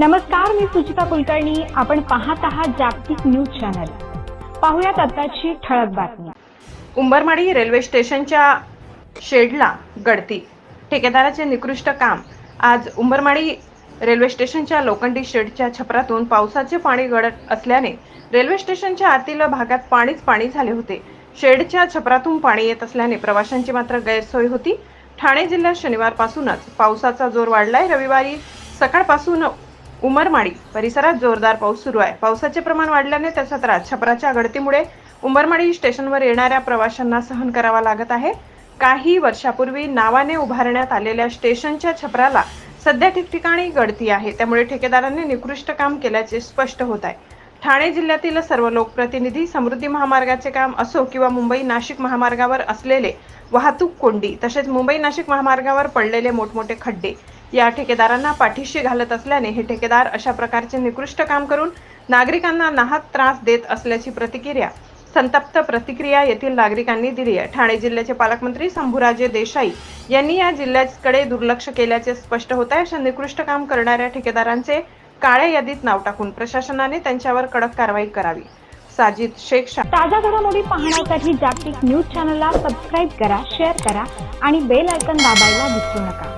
नमस्कार मी सुचिता कुलकर्णी. आपण पाहत आहात जागतिक न्यूज चॅनल. पाहुयात आताची ठळक बातमी. उंबरमाडी रेल्वे स्टेशनच्या शेडला गळती. ठेकेदाराचे निकृष्ट काम. आज उंबरमाडी रेल्वे स्टेशनच्या लोखंडी शेडच्या छपरातून पावसाचे पाणी गळत असल्याने रेल्वे स्टेशनच्या आतील भागात पाणीच पाणी झाले होते. शेडच्या छपरातून पाणी येत असल्याने प्रवाशांची मात्र गैरसोय होती. ठाणे जिल्ह्यात शनिवारपासूनच पावसाचा जोर वाढलाय. रविवारी सकाळपासून उमरमाडी परिसरात जोरदार पाऊस सुरू आहे. पावसाचे प्रमाण वाढल्याने त्याचा त्रास. छपराच्या गळतीमुळे उमरमाडी स्टेशनवर येणाऱ्या प्रवाशांना सहन करावा लागत आहे. काही वर्षापूर्वी नावाने उभारण्यात आलेल्या स्टेशनच्या छपराला सध्या ठिकठिकाणी गळती आहे. त्यामुळे ठेकेदारांनी निकृष्ट काम केल्याचे स्पष्ट होत आहे. ठाणे जिल्ह्यातील सर्व लोकप्रतिनिधी समृद्धी महामार्गाचे काम असो किंवा मुंबई नाशिक महामार्गावर असलेले वाहतूक कोंडी तसेच मुंबई नाशिक महामार्गावर पडलेले मोठमोठे खड्डे या ठेकेदारांना पाठीशी घालत असल्याने हे ठेकेदार अशा प्रकारचे निकृष्ट काम करून नागरिकांना नाहक त्रास देत असल्याची प्रतिक्रिया संतप्त प्रतिक्रिया येथील नागरिकांनी दिली आहे. ठाणे जिल्ह्याचे पालकमंत्री शंभूराजे देसाई यांनी या जिल्ह्याकडे दुर्लक्ष केल्याचे स्पष्ट होत आहे. अशा निकृष्ट काम करणाऱ्या ठेकेदारांचे काळ्या यादीत नाव टाकून प्रशासनाने त्यांच्यावर कडक कारवाई करावी. साजिद शेख शाह. ताज्या घडामोडी पाहण्यासाठी जागतिक न्यूज चॅनलला सबस्क्राईब करा शेअर करा आणि बेल आयकन दाबायला विसरू नका.